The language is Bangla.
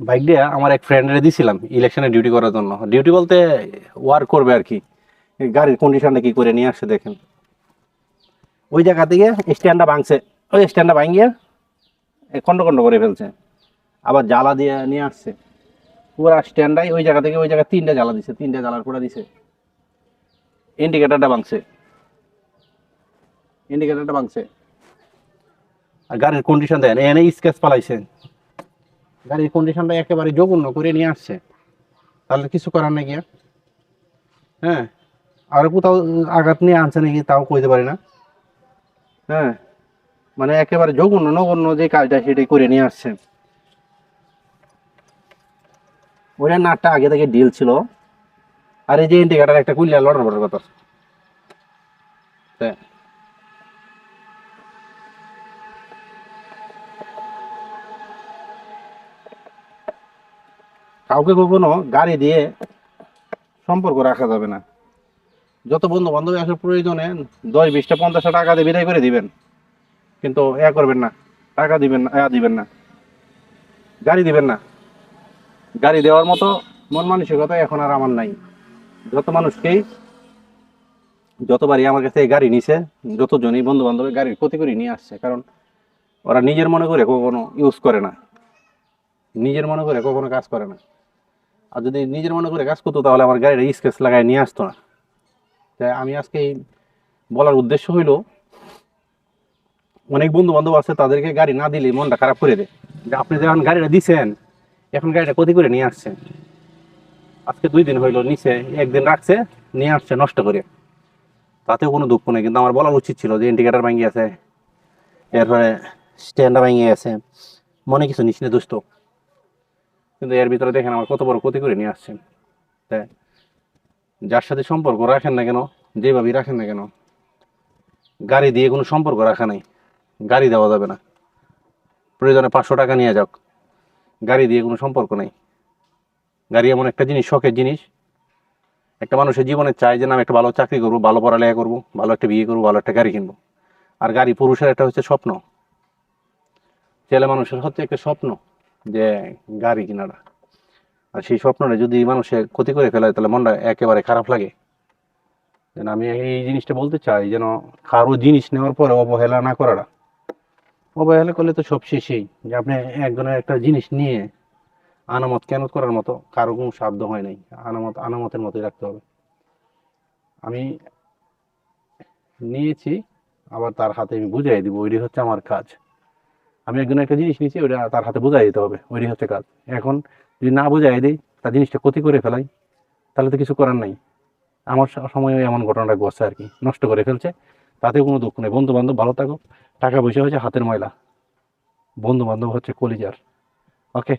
বাইক দিয়ে আমার এক ফ্রেন্ডরে দিছিলাম ইলেকশনে ডিউটি করার জন্য। ডিউটি বলতে ওয়ার্ক করবে আর কি। গাড়ির কন্ডিশনটা কি করে নিয়ে আসছে দেখেন। ওই জায়গা থেকে স্ট্যান্ডটা ভাঙছে। ওই স্ট্যান্ডটা ভাঙিয়ে খন্ড খন্ড করে ফেলছে। আবার জ্বালা দিয়ে নিয়ে আসছে। পুরা স্ট্যান্ডাই ওই জায়গা থেকে ওই জায়গায় তিনটা জ্বালা দিছে, তিনটা জ্বালার পুরা দিছে। ইন্ডিকেটারটা ভাঙছে। ইন্ডিকেটারটা ভাঙছে। আর গাড়ির কন্ডিশন দেন এনে স্কেচ পালাইছে। গাড়ির কন্ডিশনটা একেবারে জঘন্য করে নিয়ে আসছে। তাহলে কিছু করার নাকি আর? হ্যাঁ? আর কোথাও আঘাত নিয়ে আনছে নাকি তাও কইতে পারি না। হ্যাঁ? মানে একেবারে জঘন্য নগণ্য যে কাজটা সেটাই করে নিয়ে আসছে। ওইটা নাটটা আগে থেকে ডিল ছিল। আর এই যে ইন্ডিকেটার একটা কুইলা লড়ার বড় কথা। তা- কাউকে কখনো গাড়ি দিয়ে সম্পর্ক রাখা যাবে না। যত বন্ধু বান্ধব আসার প্রয়োজনে দশ বিশটা, পঞ্চাশটা টাকা দিয়ে বিদায় করে দিবেন। কিন্তু এ করবেন না, টাকা দিবেন না দিবেন না, গাড়ি দিবেন না। গাড়ি দেওয়ার মতো মন মানসিকতা এখন আর আমার নাই। যত মানুষকেই, যতবারই আমার কাছে গাড়ি নিছে, যতজনই বন্ধু বান্ধবের গাড়ির ক্ষতি করে নিয়ে আসছে, কারণ ওরা নিজের মনে করে কখনো ইউজ করে না। নিজের মনে করে কখনো কাজ করে না। আর যদি নিজের মনে করে কাজ করতো, তাহলে আমার গাড়িটা স্কেচ লাগায় নিয়ে আসতো না। তাই আমি আজকে বলার উদ্দেশ্য হইল, অনেক বন্ধু বান্ধব আছে, তাদেরকে গাড়ি না দিলে মনটা খারাপ করে দেয়। যে আপনি যখন গাড়িটা দিছেন, এখন গাড়িটা ক্ষতি করে নিয়ে আসছেন। আজকে দুই দিন হইল, নিচে একদিন রাখছে, নিয়ে আসছে, নষ্ট করে। তাতেও কোনো দুঃখ নেই, কিন্তু আমার বলা উচিত ছিল যে ইন্ডিকেটার ভাঙি আছে, এরপরে স্ট্যান্ডটা ভেঙে গেছে মনে কিছু নিস না দুষ্ট কিন্তু এর ভিতরে দেখেন আমার কত বড় ক্ষতি করে নিয়ে আসছেন তাই যার সাথে সম্পর্ক রাখেন না কেন, যেভাবেই রাখেন না কেন, গাড়ি দিয়ে কোনো সম্পর্ক রাখা নাই, গাড়ি দেওয়া যাবে না। প্রয়োজনে পাঁচশো টাকা নিয়ে যাক, গাড়ি দিয়ে কোনো সম্পর্ক নেই। গাড়ি এমন একটা জিনিস, শখের জিনিস। একটা মানুষের জীবনে চায় যে, না, আমি একটা ভালো চাকরি করব, ভালো পড়ালেখা করব, ভালো একটা বিয়ে করব, ভালো একটা গাড়ি কিনবো। আর গাড়ি পুরুষের একটা হচ্ছে স্বপ্ন। ছেলে মানুষের হচ্ছে একটা স্বপ্ন। যে গাড়ি কেনাটা আর সেই স্বপ্নটা যদি মানুষের ক্ষতি করে ফেলে তাহলে মনটা একেবারে খারাপ লাগে। যেন আমি এই জিনিসটা বলতে চাই, যেন কারও জিনিস নেওয়ার পরে অবহেলা না করাটা। অবহেলা করলে তো সব শেষেই। যে আপনি একজনের একটা জিনিস নিয়ে আনামত কেন করার মতো? কারও কোনো সাধ্য হয় নাই। আনামত, আনামতের মতোই রাখতে হবে। আমি নিয়েছি, আবার তার হাতে আমি বুঝাই দিব, ওইটাই হচ্ছে আমার কাজ। আমি একজন একটা জিনিস নিয়েছি ওটা তার হাতে বোঝাই দিতে হবে ওইটাই হচ্ছে কাজ এখন যদি না বোঝাই দিই, তার জিনিসটা ক্ষতি করে ফেলাই, তাহলে তো কিছু করার নাই। আমার সময় এমন ঘটনাটা ঘটছে আর কি, নষ্ট করে ফেলছে। তাতে কোনো দুঃখ নেই। বন্ধু বান্ধব ভালো থাকো। টাকা পয়সা হয়েছে হাতের ময়লা। বন্ধু বান্ধব হচ্ছে কলিজার। ওকে।